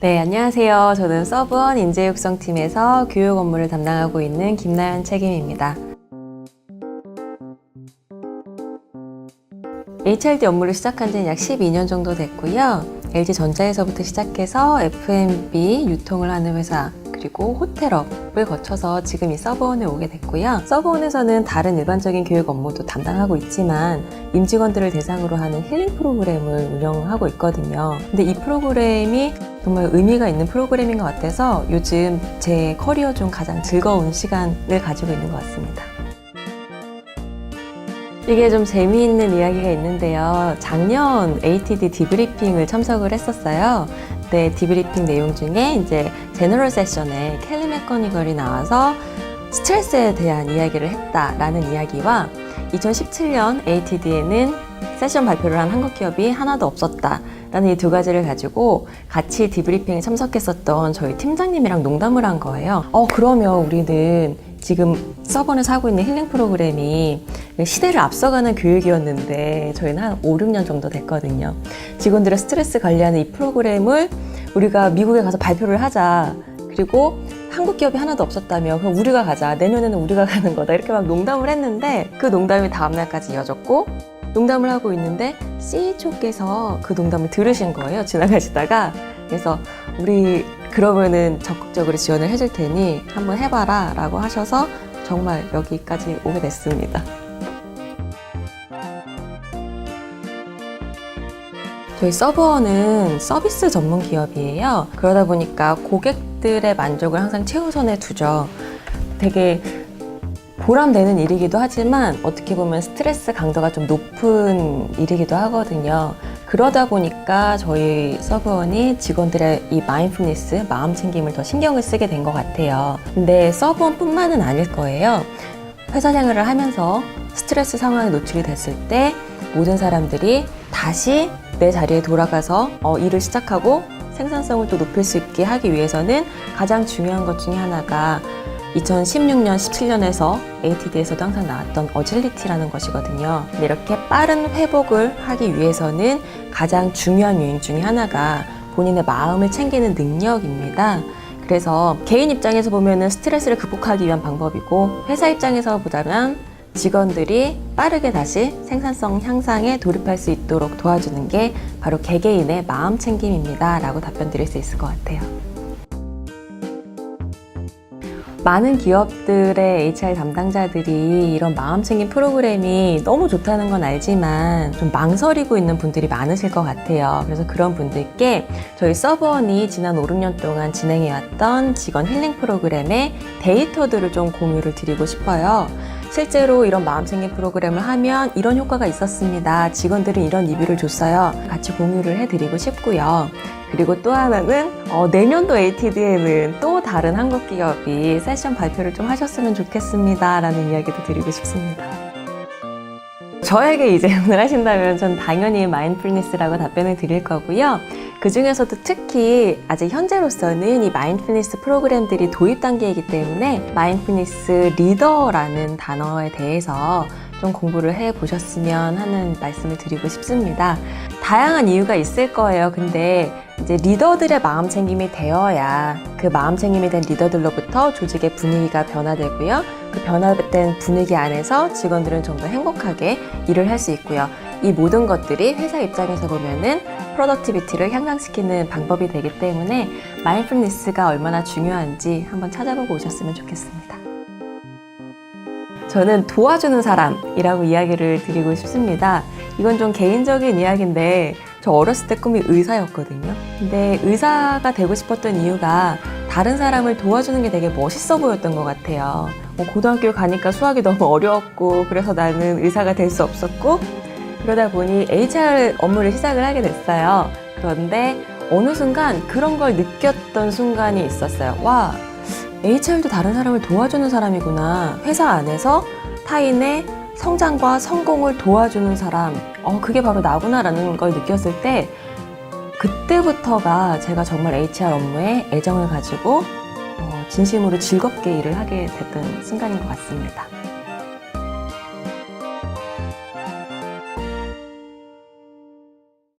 네, 안녕하세요. 저는 서브원 인재육성팀에서 교육 업무를 담당하고 있는 김나연 책임입니다. HRD 업무를 시작한 지는 약 12년 정도 됐고요. LG전자에서부터 시작해서 F&B 유통을 하는 회사 그리고 호텔업을 거쳐서 지금 이 서브원에 오게 됐고요. 서브원에서는 다른 일반적인 교육 업무도 담당하고 있지만 임직원들을 대상으로 하는 힐링 프로그램을 운영하고 있거든요. 근데 이 프로그램이 정말 의미가 있는 프로그램인 것 같아서 요즘 제 커리어 중 가장 즐거운 시간을 가지고 있는 것 같습니다. 이게 좀 재미있는 이야기가 있는데요. 작년 ATD 디브리핑을 참석을 했었어요. 네, 디브리핑 내용 중에 이제 제너럴 세션에 켈리 맥거니걸이 나와서 스트레스에 대한 이야기를 했다라는 이야기와 2017년 ATD에는 세션 발표를 한 한국 기업이 하나도 없었다 라는 이 두 가지를 가지고 같이 디브리핑에 참석했었던 저희 팀장님이랑 농담을 한 거예요. 어, 그러면 우리는 지금 서번에서 하고 있는 힐링 프로그램이 시대를 앞서가는 교육이었는데 저희는 한 5, 6년 정도 됐거든요. 직원들의 스트레스 관리하는 이 프로그램을 우리가 미국에 가서 발표를 하자. 그리고 한국 기업이 하나도 없었다며 그럼 우리가 가자. 내년에는 우리가 가는 거다. 이렇게 막 농담을 했는데 그 농담이 다음날까지 이어졌고 농담을 하고 있는데 CHO께서 그 농담을 들으신 거예요. 지나가시다가. 그래서 우리 그러면은 적극적으로 지원을 해줄 테니 한번 해봐라 라고 하셔서 정말 여기까지 오게 됐습니다. 저희 서버는 서비스 전문 기업이에요. 그러다 보니까 고객들의 만족을 항상 최우선에 두죠. 되게 보람되는 일이기도 하지만 어떻게 보면 스트레스 강도가 좀 높은 일이기도 하거든요. 그러다 보니까 저희 서브원이 직원들의 이 마인드풀니스, 마음 챙김을 더 신경을 쓰게 된 것 같아요. 근데 서브원뿐만은 아닐 거예요. 회사 생활을 하면서 스트레스 상황에 노출이 됐을 때 모든 사람들이 다시 내 자리에 돌아가서 어, 일을 시작하고 생산성을 또 높일 수 있게 하기 위해서는 가장 중요한 것 중에 하나가 2016년, 17년에서 ATD에서도 항상 나왔던 어질리티라는 것이거든요. 이렇게 빠른 회복을 하기 위해서는 가장 중요한 요인 중에 하나가 본인의 마음을 챙기는 능력입니다. 그래서 개인 입장에서 보면은 스트레스를 극복하기 위한 방법이고 회사 입장에서 보자면 직원들이 빠르게 다시 생산성 향상에 돌입할 수 있도록 도와주는 게 바로 개개인의 마음 챙김입니다. 라고 답변 드릴 수 있을 것 같아요. 많은 기업들의 HR 담당자들이 이런 마음챙김 프로그램이 너무 좋다는 건 알지만 좀 망설이고 있는 분들이 많으실 것 같아요. 그래서 그런 분들께 저희 서버원이 지난 5, 6년 동안 진행해왔던 직원 힐링 프로그램의 데이터들을 좀 공유를 드리고 싶어요. 실제로 이런 마음챙김 프로그램을 하면 이런 효과가 있었습니다. 직원들은 이런 리뷰를 줬어요. 같이 공유를 해드리고 싶고요. 그리고 또 하나는 어, 내년도 ATD에는 또 다른 한국 기업이 세션 발표를 좀 하셨으면 좋겠습니다. 라는 이야기도 드리고 싶습니다. 저에게 이 질문을 하신다면 전 당연히 마인드풀니스라고 답변을 드릴 거고요. 그 중에서도 특히 아직 현재로서는 이 마인드풀니스 프로그램들이 도입 단계이기 때문에 마인드풀니스 리더라는 단어에 대해서 좀 공부를 해 보셨으면 하는 말씀을 드리고 싶습니다. 다양한 이유가 있을 거예요. 근데 이제 리더들의 마음 챙김이 되어야 그 마음 챙김이 된 리더들로부터 조직의 분위기가 변화되고요. 그 변화된 분위기 안에서 직원들은 좀 더 행복하게 일을 할 수 있고요. 이 모든 것들이 회사 입장에서 보면은 프로덕티비티를 향상시키는 방법이 되기 때문에 마인드풀니스가 얼마나 중요한지 한번 찾아보고 오셨으면 좋겠습니다. 저는 도와주는 사람이라고 이야기를 드리고 싶습니다. 이건 좀 개인적인 이야기인데 저 어렸을 때 꿈이 의사였거든요. 근데 의사가 되고 싶었던 이유가 다른 사람을 도와주는 게 되게 멋있어 보였던 것 같아요. 뭐 고등학교 가니까 수학이 너무 어려웠고 그래서 나는 의사가 될 수 없었고 그러다 보니 HR 업무를 시작을 하게 됐어요. 그런데 어느 순간 그런 걸 느꼈던 순간이 있었어요. 와, HR도 다른 사람을 도와주는 사람이구나. 회사 안에서 타인의 성장과 성공을 도와주는 사람. 어, 그게 바로 나구나라는 걸 느꼈을 때, 그때부터가 제가 정말 HR 업무에 애정을 가지고, 어, 진심으로 즐겁게 일을 하게 됐던 순간인 것 같습니다.